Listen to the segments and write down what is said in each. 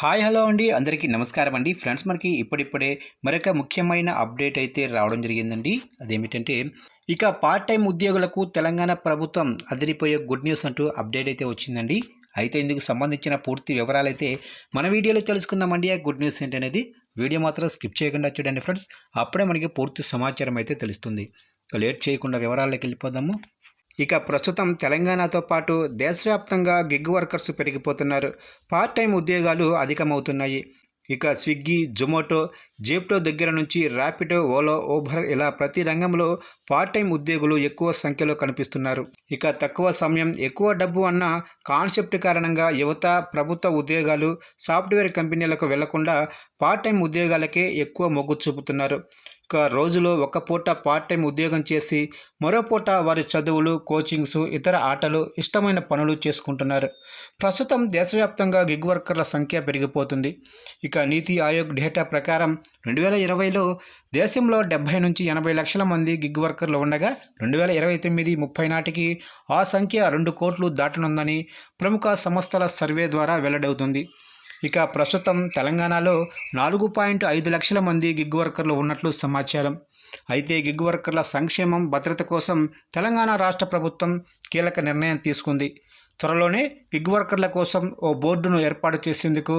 Hi hello అండి. అందరికీ నమస్కారం అండి. ఫ్రెండ్స్ మనకి ఇప్పుడిప్పుడే మరొక ముఖ్యమైన అప్డేట్ అయితే రావడం జరిగిందండి. అదేమిటంటే ఇక పార్ట్ టైం ఉద్యోగులకు తెలంగాణ ప్రభుత్వం అదిరిపోయే గుడ్ న్యూస్ అంటూ అప్డేట్ అయితే వచ్చిందండి. అయితే ఇందుకు సంబంధించిన పూర్తి వివరాలు అయితే మన వీడియోలో తెలుసుకుందామండి. ఆ గుడ్ న్యూస్ ఏంటనేది వీడియో మాత్రం స్కిప్ చేయకుండా చూడండి ఫ్రెండ్స్. అప్పుడే మనకి పూర్తి సమాచారం అయితే తెలుస్తుంది. లేట్ చేయకుండా వివరాల్లోకి వెళ్ళిపోదాము. ఇక ప్రస్తుతం తెలంగాణతో పాటు దేశవ్యాప్తంగా గిగ్ వర్కర్స్ పెరిగిపోతున్నారు. పార్ట్ టైం ఉద్యోగాలు అధికమవుతున్నాయి. ఇక స్విగ్గీ జొమాటో జేప్టో దగ్గర నుంచి ర్యాపిడో ఓలో ఓబర్ ఇలా ప్రతి రంగంలో పార్ట్ టైం ఉద్యోగులు ఎక్కువ సంఖ్యలో కనిపిస్తున్నారు. ఇక తక్కువ సమయం ఎక్కువ డబ్బు అన్న కాన్సెప్ట్ కారణంగా యువత ప్రభుత్వ ఉద్యోగాలు సాఫ్ట్వేర్ కంపెనీలకు వెళ్ళకుండా పార్ట్ టైం ఉద్యోగాలకే ఎక్కువ మొగ్గు చూపుతున్నారు. ఇక రోజులో ఒక పూట పార్ట్ టైం ఉద్యోగం చేసి మరో పూట వారి చదువులు కోచింగ్స్ ఇతర ఆటలు ఇష్టమైన పనులు చేసుకుంటున్నారు. ప్రస్తుతం దేశవ్యాప్తంగా గిగ్ వర్కర్ల సంఖ్య పెరిగిపోతుంది. ఇక నీతి ఆయోగ్ డేటా ప్రకారం రెండు వేల ఇరవైలో దేశంలో డెబ్బై నుంచి ఎనభై లక్షల మంది గిగ్ వర్కర్లు ఉండగా రెండు వేల ఇరవై తొమ్మిది ముప్పై నాటికి ఆ సంఖ్య రెండు కోట్లు దాటనుందని ప్రముఖ సంస్థల సర్వే ద్వారా వెల్లడవుతుంది. ఇక ప్రస్తుతం తెలంగాణలో నాలుగు పాయింట్ ఐదు లక్షల మంది గిగ్ వర్కర్లు ఉన్నట్లు సమాచారం. అయితే గిగ్ వర్కర్ల సంక్షేమం భద్రత కోసం తెలంగాణ రాష్ట్ర ప్రభుత్వం కీలక నిర్ణయం తీసుకుంది. త్వరలోనే గిగ్ వర్కర్ల కోసం ఓ బోర్డును ఏర్పాటు చేసేందుకు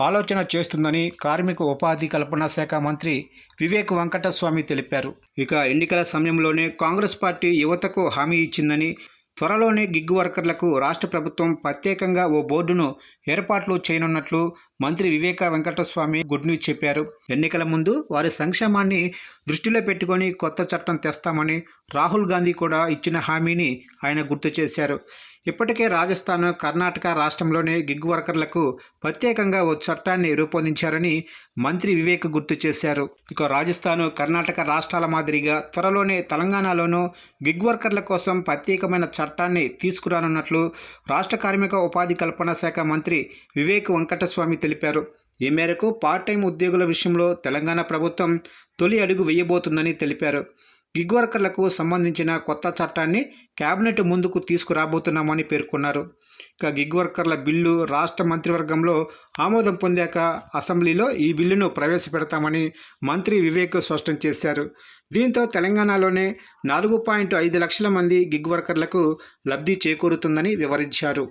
ఆలోచన చేస్తుందని కార్మిక ఉపాధి కల్పన శాఖ మంత్రి వివేక్ వెంకటస్వామి తెలిపారు. ఇక ఎన్నికల సమయంలోనే కాంగ్రెస్ పార్టీ యువతకు హామీ ఇచ్చిందని త్వరలోనే గిగ్ వర్కర్లకు రాష్ట్ర ప్రభుత్వం ప్రత్యేకంగా ఓ బోర్డును ఏర్పాట్లు చేయనున్నట్లు మంత్రి వివేక వెంకటస్వామి గుడ్ న్యూస్ చెప్పారు. ఎన్నికల ముందు వారి సంక్షేమాన్ని దృష్టిలో పెట్టుకొని కొత్త చట్టం తెస్తామని రాహుల్ గాంధీ కూడా ఇచ్చిన హామీని ఆయన గుర్తు చేశారు. ఇప్పటికే రాజస్థాన్ కర్ణాటక రాష్ట్రంలోనే గిగ్ వర్కర్లకు ప్రత్యేకంగా ఓ చట్టాన్ని రూపొందించారని మంత్రి వివేక్ గుర్తు చేశారు. ఇక రాజస్థాన్ కర్ణాటక రాష్ట్రాల మాదిరిగా త్వరలోనే తెలంగాణలోనూ గిగ్ వర్కర్ల కోసం ప్రత్యేకమైన చట్టాన్ని తీసుకురానున్నట్లు రాష్ట్ర కార్మిక ఉపాధి కల్పన శాఖ మంత్రి వివేక్ వెంకటస్వామి తెలిపారు. ఈ మేరకు పార్ట్ టైం ఉద్యోగుల విషయంలో తెలంగాణ ప్రభుత్వం తొలి అడుగు వేయబోతుందని తెలిపారు. గిగ్ వర్కర్లకు సంబంధించిన కొత్త చట్టాన్ని కేబినెట్ ముందుకు తీసుకురాబోతున్నామని పేర్కొన్నారు. ఇక గిగ్ వర్కర్ల బిల్లు రాష్ట్ర మంత్రివర్గంలో ఆమోదం పొందాక అసెంబ్లీలో ఈ బిల్లును ప్రవేశపెడతామని మంత్రి వివేక్ స్పష్టం చేశారు. దీంతో తెలంగాణలోనే నాలుగు పాయింట్ ఐదు లక్షల మంది గిగ్ వర్కర్లకు లబ్ధి చేకూరుతుందని వివరించారు.